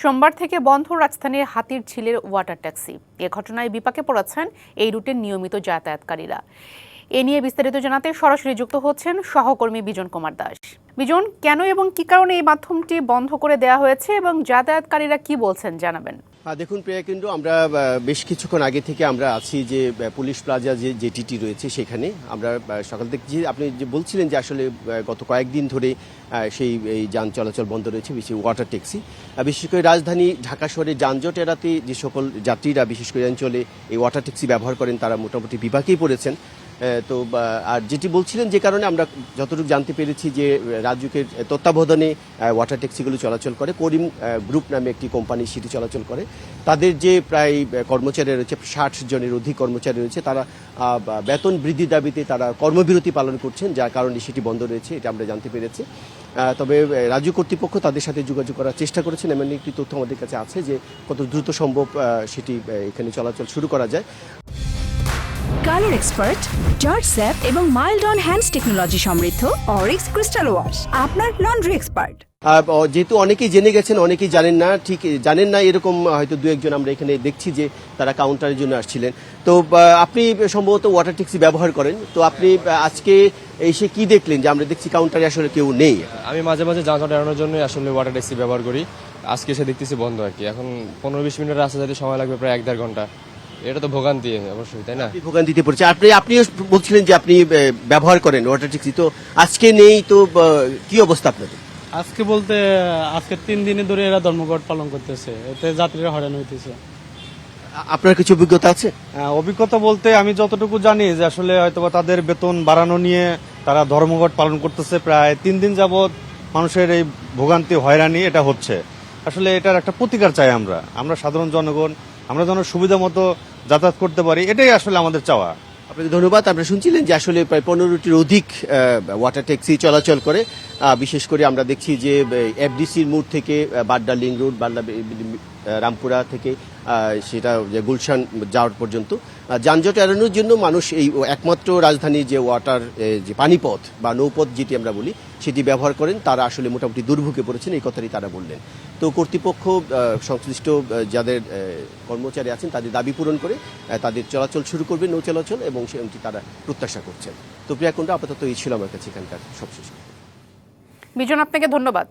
সোমবার থেকে বন্ধ রাজধানীর হাতির ঝিলের ওয়াটার ট্যাক্সি। এ ঘটনায় বিপাকে পড়াচ্ছেন এই রুটের নিয়মিত যাতায়াতকারীরা। এ নিয়ে বিস্তারিত জানাতে সরাসরি যুক্ত হচ্ছেন সহকর্মী বিজন কুমার দাস। বিজন, কেন এবং কি কারণে এই মাধ্যমটি বন্ধ করে দেওয়া হয়েছে এবং যাতায়াতকারীরা কি বলছেন জানাবেন। দেখুন প্রিয়া কিন্তু আমরা বেশ কিছুক্ষণ আগে থেকে আমরা আছি যে পুলিশ প্লাজা যে জেটিটি রয়েছে সেখানে। আমরা সকাল থেকে যে আপনি যে বলছিলেন যে আসলে গত কয়েকদিন ধরে সেই, এই যান চলাচল বন্ধ রয়েছে, বিশেষ ওয়াটার ট্যাক্সি বিশেষ করে রাজধানী ঢাকা শহরে যানজট এড়াতে যে সকল যাত্রীরা, বিশেষ করে অঞ্চলে এই ওয়াটার ট্যাক্সি ব্যবহার করেন, তারা মোটামুটি বিপাকেই পড়েছেন। তো আর যেটি বলছিলেন যে কারণে আমরা যতটুকু জানতে পেরেছি যে, রাজুকের তত্ত্বাবধানে ওয়াটার ট্যাক্সিগুলো চলাচল করে। করিম গ্রুপ নামে একটি কোম্পানি সেটি চলাচল করে। তাদের যে প্রায় কর্মচারী রয়েছে, ষাট জনের অধিক কর্মচারী রয়েছে, তারা বেতন বৃদ্ধির দাবিতে তারা কর্মবিরতি পালন করছেন, যার কারণে সেটি বন্ধ রয়েছে, এটা আমরা জানতে পেরেছি। তবে রাজ্য কর্তৃপক্ষ তাদের সাথে যোগাযোগ করার চেষ্টা করেছেন, এমন একটি তথ্য আমাদের কাছে আছে যে, কত দ্রুত সম্ভব সেটি এখানে চলাচল শুরু করা যায়। কালার এক্সপার্ট জর্জ স্যাপ এবং মাইল্ড অন হ্যান্ডস টেকনোলজি সমৃদ্ধ অরিক্স ক্রিস্টাল ওয়াশ আপনার লন্ড্রি এক্সপার্ট। যেহেতু অনেকেই জেনে গেছেন অনেকেই জানেন না ঠিক জানেন না এরকম হয়তো দু একজন আমরা এখানে দেখছি যে তারা কাউন্টারের জন্য আসছিলেন। তো আপনি সম্ভবত ওয়াটার ট্যাক্সি ব্যবহার করেন। তো আপনি আজকে এসে কি দেখলেন যে আমরা দেখছি কাউন্টারে আসলে কেউ নেই? আমি মাঝে মাঝে যানজট এড়ানোর জন্য আসলে ওয়াটার ট্যাক্সি ব্যবহার করি। আজকে এসে দেখতেছি বন্ধ আর কি। এখন পনেরো বিশ মিনিটের রাস্তা যেতে সময় লাগবে প্রায় এক দেড় ঘণ্টা। এটা তো ভোগান্তি অবশ্যই তাই না? ভোগান্তিতে পড়ছে আপনি আপনিও বলছিলেন যে আপনি ব্যবহার করেন ওয়াটার ট্যাক্সি তো আজকে নেই তো কি অবস্থা আপনাদের? আজকে বলতে আজকে তিন দিনে ধরে এরা ধর্মঘট পালন করতেছে এতে যাত্রীরা হয়রান হইতেছে। আপনার কিছু অভিজ্ঞতা আছে? হ্যাঁ, অভিজ্ঞতা বলতে আমি যতটুকু জানি যে আসলে হয়তোবা তাদের বেতন বাড়ানো নিয়ে তারা ধর্মঘট পালন করতেছে প্রায় তিন দিন যাবৎ মানুষের এই ভোগান্তি হয়রানি এটা হচ্ছে। আসলে এটার একটা প্রতিকার চাই আমরা। আমরা সাধারণ জনগণ আমরা যেন সুবিধা মতো যাতায়াত করতে পারি, এটাই আসলে আমাদের চাওয়া। আপনাকে ধন্যবাদ। আপনারা শুনছিলেন যে আসলে প্রায় পনেরোটির অধিক ওয়াটার ট্যাক্সি চলাচল করে। বিশেষ করে আমরা দেখছি যে এফডিসির মোড় থেকে বাড্ডা লিং রোড, বাড্ডা রামপুরা থেকে সেটা যে গুলশান যাওয়ার পর্যন্ত। যানজট এড়ানোর জন্য মানুষ এই একমাত্র রাজধানীর যে ওয়াটার যে পানিপথ বা নৌপথ যেটি আমরা বলি, সেটি ব্যবহার করেন। তারা আসলে মোটামুটি দুর্ভোগে পড়েছেন, এই কথাটি তারা বললেন। তো কর্তৃপক্ষ সংশ্লিষ্ট যাদের কর্মচারী আছেন, তাদের দাবি পূরণ করে তাদের চলাচল শুরু করবে নৌ চলাচল এবং সেটি তারা প্রত্যাশা করছেন। তো প্রিয়াকুণ্ড, আপাতত এই ছিল আমার কাছে এখানকার সবশেষ। বিজন, আপনাকে ধন্যবাদ।